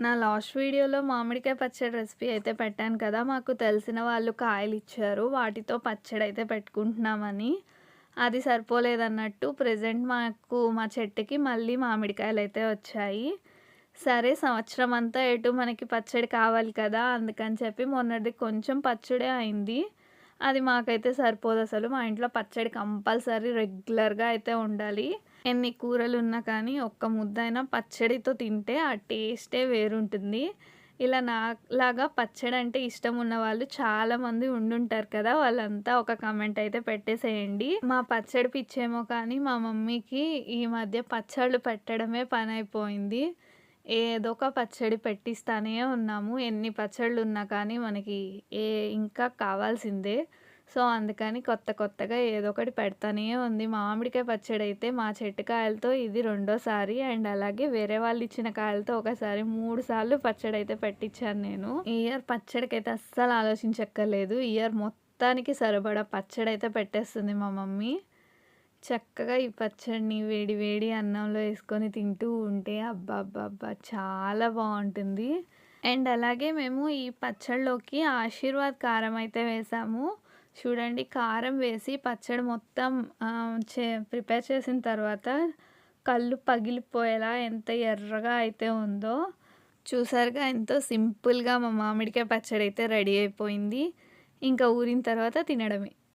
నా లాస్ట్ వీడియోలో మామిడికాయ పచ్చడి రెసిపీ అయితే పెట్టాను కదా మాకు తెలిసిన వాళ్ళు కాయలు ఇచ్చారు వాటితో పచ్చడి అయితే పెట్టుకుంటున్నామని. అది సరిపోలేదన్నట్టు ప్రజెంట్ మాకు మా చెట్టుకి మళ్ళీ మామిడికాయలు అయితే వచ్చాయి. సరే సంవత్సరం అంతా ఎటు మనకి పచ్చడి కావాలి కదా అందుకని చెప్పి మొన్నటి కొంచెం పచ్చడే అయింది. అది మాకైతే సరిపోదు అసలు. మా ఇంట్లో పచ్చడి కంపల్సరీ రెగ్యులర్గా అయితే ఉండాలి. ఎన్ని కూరలు ఉన్నా కానీ ఒక్క ముద్ద అయినా పచ్చడితో తింటే ఆ టేస్టే వేరుంటుంది. ఇలా నాలాగా పచ్చడి అంటే ఇష్టం ఉన్న వాళ్ళు చాలామంది ఉండుంటారు కదా వాళ్ళంతా ఒక కమెంట్ అయితే పెట్టేసేయండి. మా పచ్చడి పిచ్చేమో కానీ మా మమ్మీకి ఈ మధ్య పచ్చళ్ళు పెట్టడమే పని అయిపోయింది ఏదో ఒక పచ్చడి పెట్టిస్తానే ఉన్నాము. ఎన్ని పచ్చళ్ళు ఉన్నా కానీ మనకి ఏ ఇంకా కావాల్సిందే. సో అందుకని కొత్త కొత్తగా ఏదో ఒకటి పెడతానే ఉంది. మామిడికాయ పచ్చడి అయితే మా చెట్టు కాయలతో ఇది రెండోసారి అండ్ అలాగే వేరే వాళ్ళు ఇచ్చిన కాయలతో ఒకసారి మూడు సార్లు పచ్చడి అయితే పెట్టించాను నేను ఇయర్ పచ్చడికి అయితే అస్సలు ఆలోచించక్కర్లేదు. ఇయర్ మొత్తానికి సరిపడా పచ్చడి అయితే పెట్టేస్తుంది మా మమ్మీ. చక్కగా ఈ పచ్చడిని వేడి వేడి అన్నంలో వేసుకొని తింటూ ఉంటే అబ్బా అబ్బా అబ్బా చాలా బాగుంటుంది. అండ్ అలాగే మేము ఈ పచ్చడిలోకి ఆశీర్వాద్ కారం అయితే వేసాము. చూడండి కారం వేసి పచ్చడి మొత్తం చే ప్రిపేర్ చేసిన తర్వాత కళ్ళు పగిలిపోయేలా ఎంత ఎర్రగా అయితే ఉందో చూసారుగా ఎంతో సింపుల్గా మా మామిడికాయ పచ్చడి అయితే రెడీ అయిపోయింది. ఇంకా ఊరిన తర్వాత తినడమే.